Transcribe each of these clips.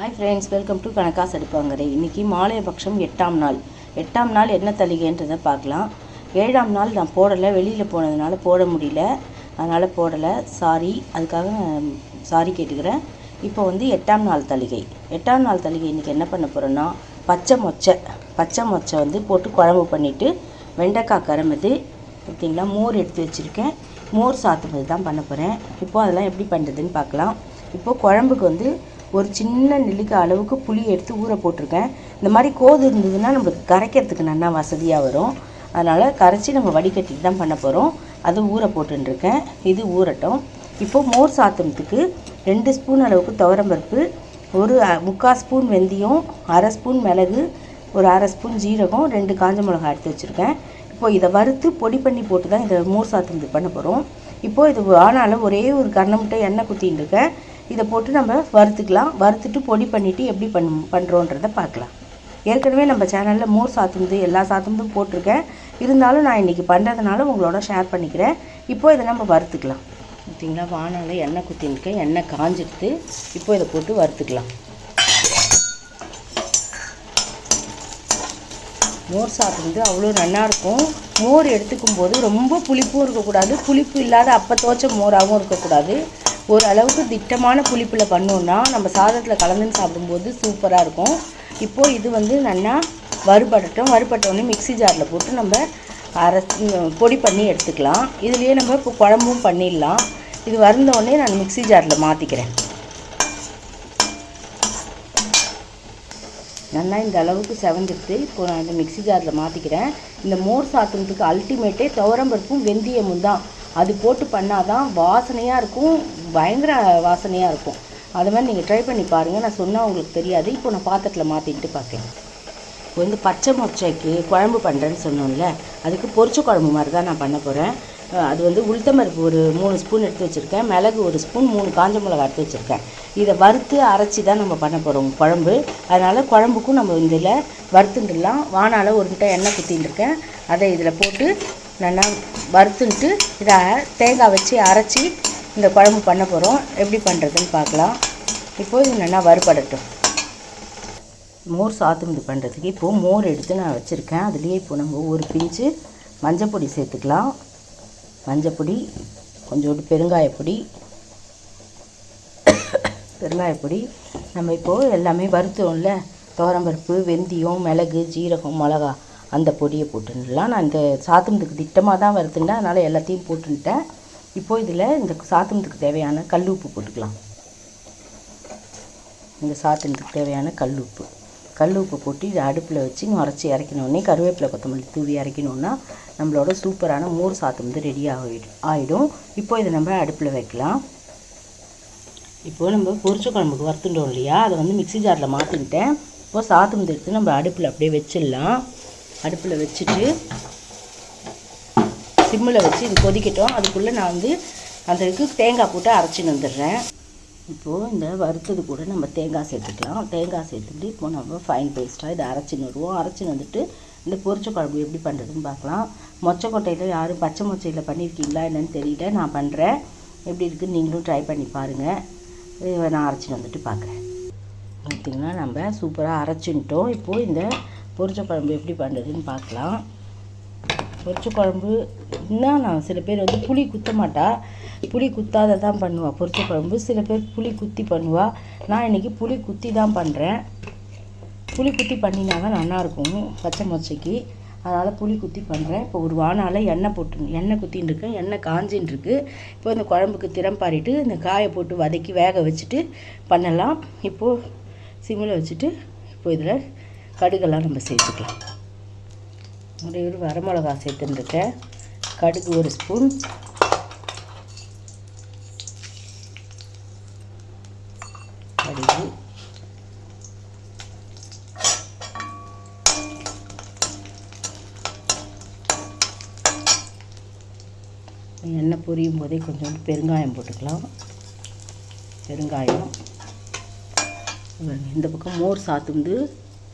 Hi friends welcome to கணக்கா அடுப்பாங்கரை இன்றைக்கி மாலையபக்ஷம் எட்டாம் நாள். எட்டாம் நாள் என்ன தலிகைன்றதை பார்க்கலாம். ஏழாம் நாள் நான் போடலை வெளியில் போனதுனால போட முடியல. அதனால் போடலை. சாரி அதுக்காக சாரி கேட்டுக்கிறேன். இப்போ வந்து எட்டாம் நாள் தலிகை எட்டாம் நாள் தலிகை இன்றைக்கி என்ன பண்ண போகிறோன்னா பச்சை மொச்சை. பச்சை மொச்சை வந்து போட்டு குழம்பு பண்ணிவிட்டு வெண்டைக்காய் கரம்பது பார்த்தீங்களா? மோர் எடுத்து வச்சுருக்கேன். மோர் சாத்துறது தான் பண்ண போகிறேன் இப்போது அதெல்லாம் எப்படி பண்ணுறதுன்னு பார்க்கலாம். இப்போது குழம்புக்கு வந்து ஒரு சின்ன நெல்லிக்காய் அளவுக்கு புளி எடுத்து ஊற போட்டிருக்கேன். இந்த மாதிரி கோது இருந்ததுன்னா நம்மளுக்கு கரைக்கிறதுக்கு நல்லா வசதியாக வரும். அதனால் கரைச்சி நம்ம வடிகட்டிட்டு தான் பண்ண போகிறோம் அது ஊற போட்டுருக்கேன். இது ஊறட்டும். இப்போது மோர் சாத்தனத்துக்கு ரெண்டு ஸ்பூன் அளவுக்கு துவரம்பருப்பு ஒரு முக்கால் ஸ்பூன் வெந்தயம் அரை ஸ்பூன் மிளகு ஒரு அரை ஸ்பூன் ஜீரகம் ரெண்டு காஞ்ச மிளகாய் எடுத்து வச்சுருக்கேன். இப்போது இதை வறுத்து பொடி பண்ணி போட்டு தான் இதை மோர் சாத்துறது பண்ண போகிறோம் இப்போது இது ஆனாலும் ஒரே ஒரு கண்ணை முட்டை எண்ணெய் குத்தின்னு இருக்கேன். இதை போட்டு நம்ம வறுத்துக்கலாம். வறுத்துட்டு பொடி பண்ணிவிட்டு எப்படி பண் பண்ணுறோன்றதை பார்க்கலாம். ஏற்கனவே நம்ம சேனலில் மோர் சாத்துந்து எல்லா சாத்துந்தும் போட்டிருக்கேன். இருந்தாலும் நான் இன்றைக்கி பண்ணுறதுனால உங்களோட ஷேர் பண்ணிக்கிறேன். இப்போது இதை நம்ம வறுத்துக்கலாம். பார்த்தீங்களா? வானால எண்ணெய் குத்தின்னுக்கேன் எண்ணெய் காஞ்சிடுது இப்போ இதை போட்டு வறுத்துக்கலாம். மோர் சாப்பிடுறது அவ்வளோ நல்லாயிருக்கும் மோர் எடுத்துக்கும் போது ரொம்ப புளிப்பும் இருக்கக்கூடாது. புளிப்பு இல்லாத அப்போ தோச்ச மோராகவும் இருக்கக்கூடாது. ஒரு அளவுக்கு திட்டமான புளிப்பில் பண்ணோன்னா நம்ம சாதத்தில் கலந்துன்னு சாப்பிடும்போது சூப்பராக இருக்கும். இப்போது இது வந்து நல்லா வறுபடட்டும். வறுபட்டோடனே மிக்சி மிக்ஸி ஜாரில் போட்டு நம்ம அரைச்சி பொடி பண்ணி எடுத்துக்கலாம். இதுலேயே நம்ம இப்போ குழம்பும் பண்ணிடலாம். இது வறுந்தோடனே நான் மிக்ஸி ஜாரில் மாற்றிக்கிறேன் நல்லா இந்த அளவுக்கு செவந்துடுது இப்போ நான் இந்த மிக்ஸி ஜாரில் மாற்றிக்கிறேன் இந்த மோர் சாத்துறதுக்கு அல்டிமேட்டே துவரம்பருப்பும் வெந்தயமும் தான். அது போட்டு பண்ணால் தான் வாசனையாக இருக்கும் பயங்கர வாசனையாக இருக்கும். அது மாதிரி நீங்கள் ட்ரை பண்ணி பாருங்கள் நான் சொன்னால் உங்களுக்கு தெரியாது. இப்போ நான் பாத்திரத்தில் மாற்றிக்கிட்டு பார்க்கேன் இப்போ வந்து பச்சை மொச்சைக்கு குழம்பு பண்ணுறேன்னு சொன்னோம்ல அதுக்கு பொரிச்ச குழம்பு மாதிரி தான் நான் பண்ண போகிறேன் அது வந்து உளுத்தம்பருப்பு ஒரு மூணு ஸ்பூன் எடுத்து வச்சுருக்கேன். மிளகு ஒரு ஸ்பூன் மூணு காஞ்ச மிளகா எடுத்து வச்சுருக்கேன். இதை வறுத்து அரைச்சி தான் நம்ம பண்ண போகிறோம் குழம்பு. அதனால் குழம்புக்கும் நம்ம இதில் வறுத்துட்டுலாம் வானால் ஒரு முட்டை எண்ணெய் குத்தின்னு இருக்கேன். அதை இதில் போட்டு நல்லா வறுத்துன்ட்டு இதை தேங்காய் வச்சு அரைச்சி இந்த குழம்பு பண்ண போகிறோம். எப்படி பண்ணுறதுன்னு பார்க்கலாம். இப்போது இது நல்லா வறுபடட்டும். மோர் சாத்துமதி பண்ணுறதுக்கு இப்போது மோர் எடுத்து நான் வச்சுருக்கேன். அதுலேயே இப்போ நம்ம ஒரு பிஞ்சு மஞ்சப்பொடி சேர்த்துக்கலாம். மஞ்சப்பொடி கொஞ்சோண்டு பெருங்காயப்பொடி பெருங்காயப்பொடி நம்ம இப்போது எல்லாமே வறுத்தோம்ல. துவரம்பருப்பு வெந்தயம் மிளகு ஜீரகம் மிளகா. அந்த பொடியை போட்டுடலாம். நான் இந்த சாத்துமதுக்கு திட்டமாக தான் வருதுன்னா அதனால் எல்லாத்தையும் போட்டுட்டேன் இப்போது இதில் இந்த சாத்துமதுக்கு தேவையான கல் உப்பு போட்டுக்கலாம். இந்த சாத்துனதுக்கு தேவையான கல் உப்பு. கல் உப்பு போட்டு இதை அடுப்பில் வச்சு நுரைச்சி இறக்கினோடனே கருவேப்பிலை கொத்தமல்லி தூவி இறக்கினோன்னா நம்மளோட சூப்பரான மோர் சாத்து வந்து ரெடி ஆகிடும் ஆகிடும் இப்போ இதை நம்ம அடுப்பில் வைக்கலாம். இப்போது நம்ம பொரிச்ச குழம்புக்கு வறுத்துட்டோம் இல்லையா? அதை வந்து மிக்ஸி ஜாரில் மாற்றிக்கிட்டேன் இப்போது சாத்துமது எடுத்து நம்ம அடுப்பில் அப்படியே வச்சிடலாம். அடுப்பில் வச்சுட்டு சிம்மில் வச்சு இது கொதிக்கட்டும். அதுக்குள்ளே நான் வந்து அந்த இதுக்கு தேங்காய் போட்டு அரைச்சின்னு வந்துடுறேன். இப்போது இந்த வறுத்தது கூட நம்ம தேங்காய் சேர்த்துக்கலாம். தேங்காய் சேர்த்துட்டு இப்போ நம்ம ஃபைன் பேஸ்ட்டாக இதை அரைச்சின்னு வருவோம். அரைச்சின்னு வந்துட்டு இந்த பொரிச்ச குழம்பு எப்படி பண்ணுறதுன்னு பார்க்கலாம். மொச்சக்கொட்டையில் யாரும் பச்சை மொச்சையில் பண்ணியிருக்கீங்களா என்னென்னு தெரியல. நான் பண்ணுறேன் எப்படி இருக்குன்னு நீங்களும் ட்ரை பண்ணி பாருங்கள் நான் அரைச்சின்னு வந்துட்டு பார்க்குறேன். பார்த்திங்கன்னா நம்ம சூப்பராக அரைச்சின்ட்டோம் இப்போது இந்த பொரிச்ச குழம்பு எப்படி பண்ணுறதுன்னு பார்க்கலாம். பொரிச்ச குழம்பு என்ன நான் சில பேர் வந்து புளி குத்த மாட்டா. புளி குத்தாத தான் பண்ணுவாள் பொரிச்ச குழம்பு சில பேர் புளி குத்தி பண்ணுவாள் நான் இன்றைக்கி புளி குத்தி தான் பண்ணுறேன். புளி குத்தி பண்ணினா தான் நல்லாயிருக்கும் பச்சை மொச்சைக்கு அதனால் புளி குத்தி பண்ணுறேன். இப்போ ஒரு வானால எண்ணெய் போட்டு எண்ணெய் குத்தின்னு இருக்கேன். எண்ணெய் காஞ்சின்னு இருக்கு. இப்போ இந்த குழம்புக்கு திறம் பாரிட்டு இந்த காயை போட்டு வதக்கி வேக வச்சுட்டு பண்ணலாம். இப்போது சிம்மில் வச்சுட்டு இப்போ இதில் கடுகெல்லாம் நம்ம சேர்த்துக்கலாம். ஒரே ஒரு வரமிளகா சேர்த்துருக்கேன் கடுகு ஒரு ஸ்பூன். கடுகு. எண்ணெய் பொரியும் போதே கொஞ்சோண்டு பெருங்காயம் போட்டுக்கலாம். பெருங்காயம். இந்த பக்கம் மோர் சாத்துண்டு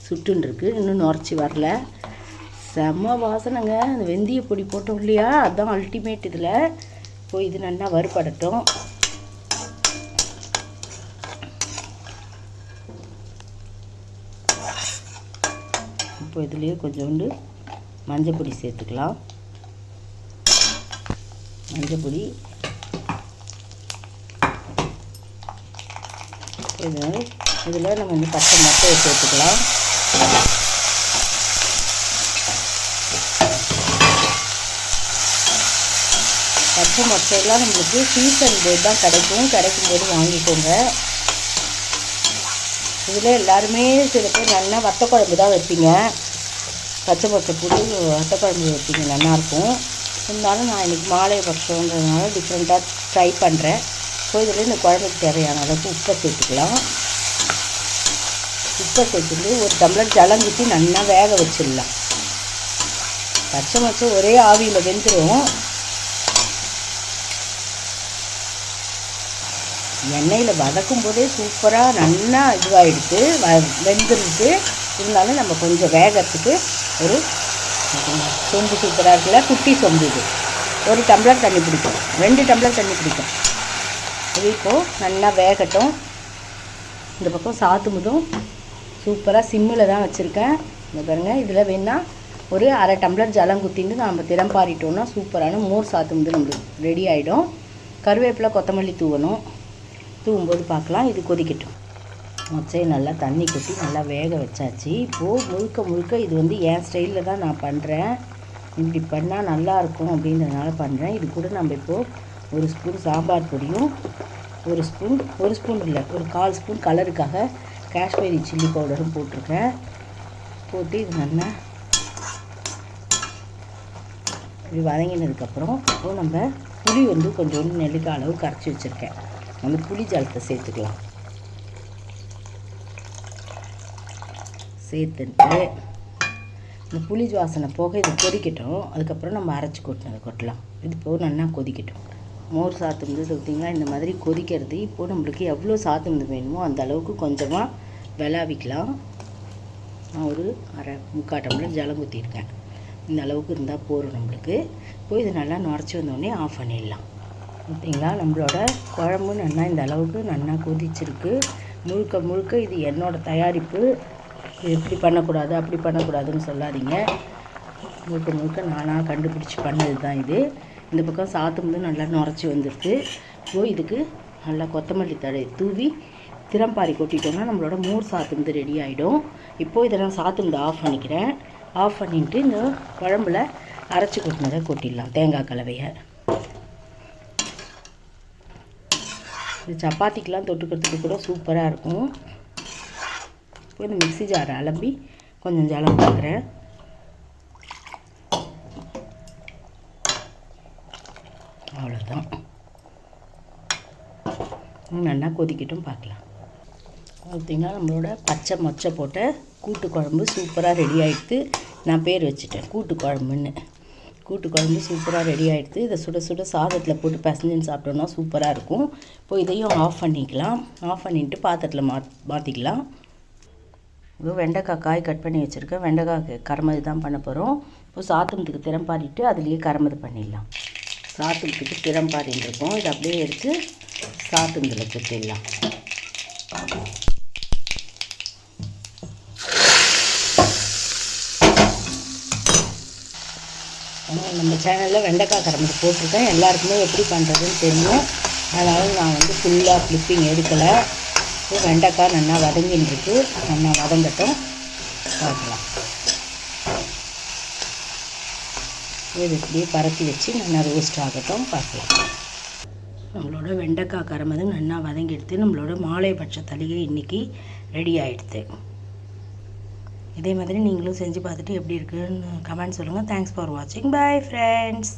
சுட்டுன்ருக்கு. இன்னும் நுரைச்சி வரல. செம்ம வாசனைங்க. அந்த வெந்தய பொடி போட்டோம் இல்லையா? அதுதான் அல்டிமேட் இதில். இப்போ இது நல்லா வறுபடட்டும். இப்போ இதுலேயே கொஞ்சோண்டு மஞ்சள் பொடி சேர்த்துக்கலாம். மஞ்சப்பொடி இது இதில் நம்ம வந்து பச்சை மொட்டையை சேர்த்துக்கலாம். பச்சை மொச்சையெல்லாம் நம்மளுக்கு சீசன் போது தான் கிடைக்கும். கிடைக்கும் போது வாங்கிக்கோங்க. இதில் எல்லாருமே சில பேர் நல்லா வத்த குழம்பு தான் வைப்பீங்க. பச்சை பச்சை புளி வத்த குழம்பு வைப்பீங்க. நல்லாயிருக்கும். இருந்தாலும் நான் இன்றைக்கி மாலை பட்சன்றதுனால டிஃப்ரெண்ட்டாக ட்ரை பண்ணுறேன் ஸோ இதில் இந்த குழம்புக்கு தேவையான அளவுக்கு உப்பை சேர்த்துக்கலாம். உப்பை சேர்த்துட்டு ஒரு டம்ளர் ஜலம் ஊற்றி நல்லா வேக வச்சிடலாம். பச்சை மச்சை ஒரே ஆவியில் வெந்துடும் எண்ணெயில் வதக்கும் போதே சூப்பராக நல்லா இதுவாகிடுது வ வெந்துருது இருந்தாலும் நம்ம கொஞ்சம் வேகத்துக்கு ஒரு சொம்பு சூப்பராக இருக்குல்ல குட்டி சொம்பு இது. ஒரு டம்ளர் தண்ணி பிடிக்கும் ரெண்டு டம்ளர் தண்ணி பிடிக்கும் இது இப்போது நல்லா வேகட்டும். இந்த பக்கம் சாத்துமுதும் சூப்பராக சிம்மில் தான் வச்சுருக்கேன். இந்த பாருங்கள் இதில் வேணால் ஒரு அரை டம்ளர் ஜலம் குத்திட்டு நம்ம திறம் பாரிட்டோம்னா சூப்பரான மோர் சாத்துமுது நம்மளுக்கு ரெடி ஆகிடும் கருவேப்பிலை கொத்தமல்லி தூவணும். தூவும்போது பார்க்கலாம் இது கொதிக்கட்டும். மொச்சையை நல்லா தண்ணி கொட்டி நல்லா வேக வச்சாச்சு. இப்போது முழுக்க முழுக்க இது வந்து என் ஸ்டைலில் தான் நான் பண்ணுறேன் இப்படி பண்ணால் நல்லாயிருக்கும் அப்படின்றதுனால பண்ணுறேன் இது கூட நம்ம இப்போது ஒரு ஸ்பூன் சாம்பார் பொடியும் ஒரு ஸ்பூன் ஒரு ஸ்பூன் இல்லை ஒரு கால் ஸ்பூன் கலருக்காக காஷ்மீரி சில்லி பவுடரும் போட்டிருக்கேன். போட்டு இது நல்லா இப்படி வதங்கினதுக்கப்புறம் இப்போது நம்ம புளி வந்து கொஞ்சோண்டு நெல்லிக்காய் அளவு கரைச்சி வச்சுருக்கேன். அந்த புளி ஜலத்தை சேர்த்துக்கலாம். சேர்த்துட்டு இந்த புளி வாசனை போக இது கொதிக்கட்டும். அதுக்கப்புறம் நம்ம அரைச்சி கொட்டினதை கொட்டலாம். இது போக நல்லா கொதிக்கட்டும். மோர் சாத்துந்து பார்த்தீங்கன்னா இந்த மாதிரி கொதிக்கிறது இப்போது நம்மளுக்கு எவ்வளோ சாத்தும் வேணுமோ அந்த அளவுக்கு கொஞ்சமாக விளாவிக்கலாம். நான் ஒரு அரை முக்கால் டம்ளர் ஜலம் ஊற்றிருக்கேன் இந்த அளவுக்கு இருந்தால் போதும் நம்மளுக்கு. இப்போ இது நல்லா நுரைச்சி வந்தோடனே ஆஃப் பண்ணிடலாம். பார்த்தீங்களா நம்மளோட குழம்பு நல்லா இந்த அளவுக்கு நல்லா கொதிச்சிருக்கு. முழுக்க முழுக்க இது என்னோடய தயாரிப்பு. இது இப்படி பண்ணக்கூடாது அப்படி பண்ணக்கூடாதுன்னு சொல்லாதீங்க. முழுக்க முழுக்க நானாக கண்டுபிடிச்சி பண்ணது தான் இது. இந்த பக்கம் சாத்தும்போது நல்லா நுரைச்சி வந்துருக்கு. ஸோ இதுக்கு நல்லா கொத்தமல்லி தழை தூவி திறம்பாரி கொட்டிட்டோம்னா நம்மளோட மோர் சாத்துந்து ரெடி ஆகிடும் இப்போது இதை நான் சாத்துந்து ஆஃப் பண்ணிக்கிறேன். ஆஃப் பண்ணிட்டு இந்த குழம்புல அரைச்சி கொட்டினதை கொட்டிடலாம். தேங்காய் கலவையை. இது சப்பாத்திக்கெலாம் தொட்டுக்கிறதுக்கு கூட சூப்பராக இருக்கும். இப்போ இந்த மிக்ஸி ஜாரை அலம்பி கொஞ்சம் ஜலம் பார்க்குறேன். அவ்வளோதான் நல்லா கொதிக்கட்டும் பார்க்கலாம். பார்த்திங்கன்னா நம்மளோட பச்சை மொச்சை போட்ட கூட்டு குழம்பு சூப்பராக ரெடி ஆகிடுது நான் பேர் வச்சுட்டேன் கூட்டு குழம்புன்னு கூட்டு குழம்பு சூப்பராக ரெடி ஆகிடுது இதை சுட சுட சாதத்தில் போட்டு பிசைஞ்சுன்னு சாப்பிட்டோன்னா சூப்பராக இருக்கும். இப்போ இதையும் ஆஃப் பண்ணிக்கலாம். ஆஃப் பண்ணிவிட்டு பாத்திரத்தில் மா மாற்றிக்கலாம் இப்போ வெண்டைக்காய் காய் கட் பண்ணி வச்சுருக்கேன். வெண்டைக்காய் கரமது தான் பண்ண போகிறோம் இப்போ சாத்துமத்துக்கு திறம்பாரிட்டு அதுலேயே கரமது பண்ணிடலாம். சாத்துமத்துக்கு திறம்பாரின்னு இருக்கும். இதை அப்படியே எடுத்து சாத்துமதில் கொட்டிடலாம். நம்ம சேனலில் வெண்டைக்காய் கரம்பு போட்டிருக்கேன். எல்லாருக்குமே எப்படி பண்ணுறதுன்னு தெரியும். அதனால் நான் வந்து ஃபுல்லாக ஃப்ளிப்பிங் எடுக்கலை. வெண்டைக்காய் நல்லா வதங்கின்னு நல்லா வதங்கட்டும். பார்க்கலாம். இது இப்படியே பரத்தி வச்சு நல்லா ரோஸ்ட் ஆகட்டும். பார்க்கலாம். நம்மளோட வெண்டைக்காய் கரமது நல்லா வதங்கிடுது நம்மளோட மாலை பட்ச தளிகை இன்றைக்கி ரெடி ஆகிடுது இதே மாதிரி நீங்களும் செஞ்சு பார்த்துட்டு எப்படி இருக்குன்னு கமெண்ட் சொல்லுங்கள் தேங்க்ஸ் ஃபார் வாட்சிங் பை ஃப்ரெண்ட்ஸ்